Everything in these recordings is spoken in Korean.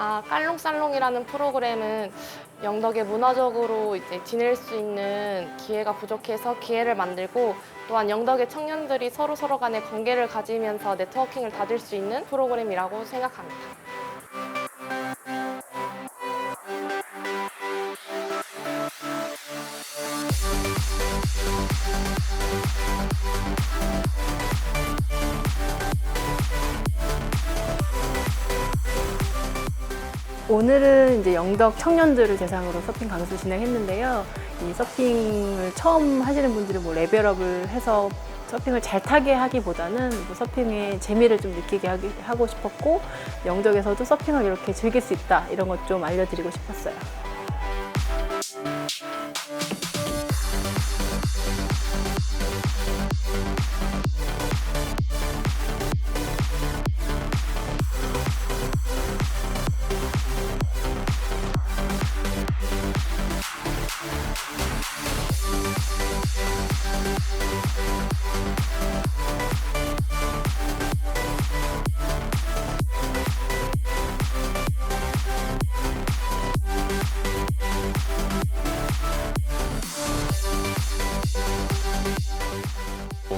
아, 깔롱살롱이라는 프로그램은 영덕에 문화적으로 이제 지낼 수 있는 기회가 부족해서 기회를 만들고 또한 영덕의 청년들이 서로 서로 간의 관계를 가지면서 네트워킹을 다질 수 있는 프로그램이라고 생각합니다. 오늘은 이제 영덕 청년들을 대상으로 서핑 강습 진행했는데요. 이 서핑을 처음 하시는 분들이 뭐 레벨업을 해서 서핑을 잘 타게 하기보다는 뭐 서핑의 재미를 좀 느끼게 하기, 하고 싶었고 영덕에서도 서핑을 이렇게 즐길 수 있다 이런 것 좀 알려드리고 싶었어요.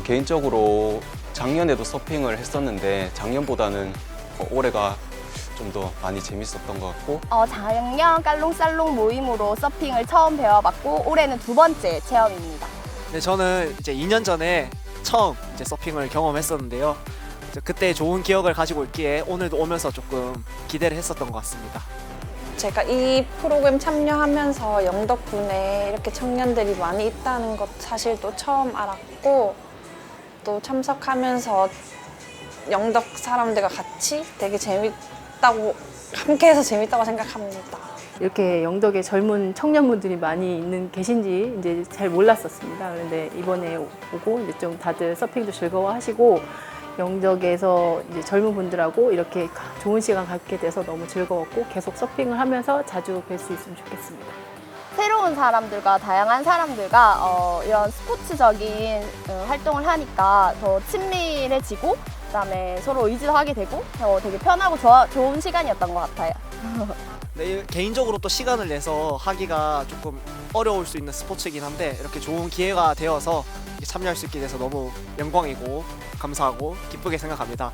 뭐 개인적으로 작년에도 서핑을 했었는데 작년보다는 어, 올해가 좀 더 많이 재밌었던 것 같고 어, 작년 깔롱살롱 모임으로 서핑을 처음 배워봤고 올해는 두 번째 체험입니다. 네, 저는 이제 2년 전에 처음 이제 서핑을 경험했었는데요. 이제 그때 좋은 기억을 가지고 있기에 오늘도 오면서 조금 기대를 했었던 것 같습니다. 제가 이 프로그램 참여하면서 영덕군에 이렇게 청년들이 많이 있다는 것 사실 또 처음 알았고 또 참석하면서 영덕 사람들과 같이 되게 재밌다고 함께해서 재밌다고 생각합니다. 이렇게 영덕에 젊은 청년분들이 많이 있는 계신지 이제 잘 몰랐었습니다. 그런데 이번에 오고 이제 좀 다들 서핑도 즐거워하시고 영덕에서 이제 젊은 분들하고 이렇게 좋은 시간 갖게 돼서 너무 즐거웠고 계속 서핑을 하면서 자주 뵐 수 있으면 좋겠습니다. 새로운 사람들과 다양한 사람들과 어, 이런 스포츠적인 어, 활동을 하니까 더 친밀해지고 그다음에 서로 의지도 하게 되고 어, 되게 편하고 좋아, 좋은 시간이었던 것 같아요. 네, 이- 개인적으로 또 시간을 내서 하기가 조금 어려울 수 있는 스포츠이긴 한데 이렇게 좋은 기회가 되어서 참여할 수 있게 돼서 너무 영광이고 감사하고 기쁘게 생각합니다.